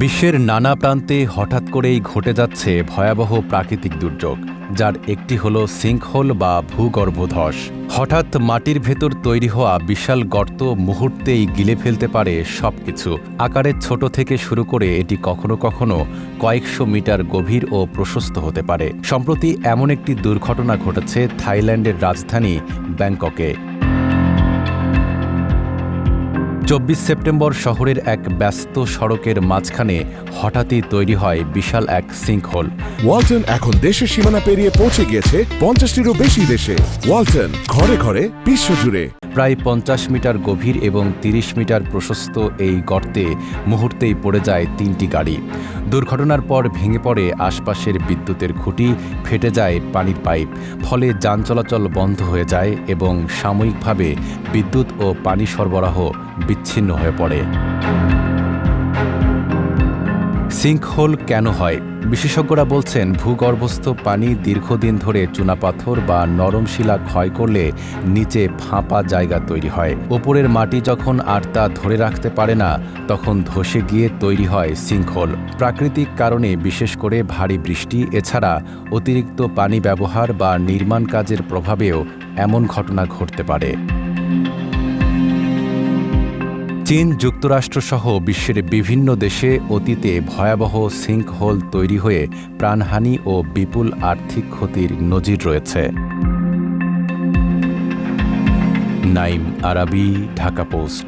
বিশ্বের নানা প্রান্তে হঠাৎ করেই ঘটে যাচ্ছে ভয়াবহ প্রাকৃতিক দুর্যোগ, যার একটি হল সিঙ্কহোল বা ভূগর্ভধস। হঠাৎ মাটির ভেতর তৈরি হওয়া বিশাল গর্ত মুহূর্তেই গিলে ফেলতে পারে সবকিছু। আকারে ছোট থেকে শুরু করে এটি কখনো কখনো কয়েকশো মিটার গভীর ও প্রশস্ত হতে পারে। সম্প্রতি এমন একটি দুর্ঘটনা ঘটেছে থাইল্যান্ডের রাজধানী ব্যাংককে। চব্বিশ সেপ্টেম্বর শহরের এক ব্যস্ত সড়কের মাঝখানে হঠাৎই তৈরি হয় বিশাল এক সিঙ্কহোল। ওয়ালটন এখন দেশের সীমানা পেরিয়ে পৌঁছে গিয়েছে পঞ্চাশটিরও বেশি দেশে। ওয়ালটন, ঘরে ঘরে, বিশ্বজুড়ে। প্রায় পঞ্চাশ মিটার গভীর এবং তিরিশ মিটার প্রশস্ত এই গর্তে মুহূর্তেই পড়ে যায় তিনটি গাড়ি। দুর্ঘটনার পর ভেঙে পড়ে আশপাশের বিদ্যুতের খুঁটি, ফেটে যায় পানির পাইপ। ফলে যান চলাচল বন্ধ হয়ে যায় এবং সাময়িকভাবে বিদ্যুৎ ও পানি সরবরাহ বিচ্ছিন্ন হয়ে পড়ে। সিঙ্কহোল কেন হয়? বিশেষজ্ঞরা বলছেন, ভূগর্ভস্থ পানি দীর্ঘদিন ধরে চুনাপাথর বা নরম শিলা ক্ষয় করলে নিচে ফাঁপা জায়গা তৈরি হয়। ওপরের মাটি যখন আর তা ধরে রাখতে পারে না, তখন ধসে গিয়ে তৈরি হয় সিঙ্কহোল। প্রাকৃতিক কারণে বিশেষ করে ভারী বৃষ্টি, এছাড়া অতিরিক্ত পানি ব্যবহার বা নির্মাণ কাজের প্রভাবেও এমন ঘটনা ঘটতে পারে। চীন যুক্তরাষ্ট্রসহ বিশ্বের বিভিন্ন দেশে অতীতে ভয়াবহ সিঙ্কহোল তৈরি হয়ে প্রাণহানি ও বিপুল আর্থিক ক্ষতির নজির রয়েছে। নাইম আরাবি, ঢাকা পোস্ট।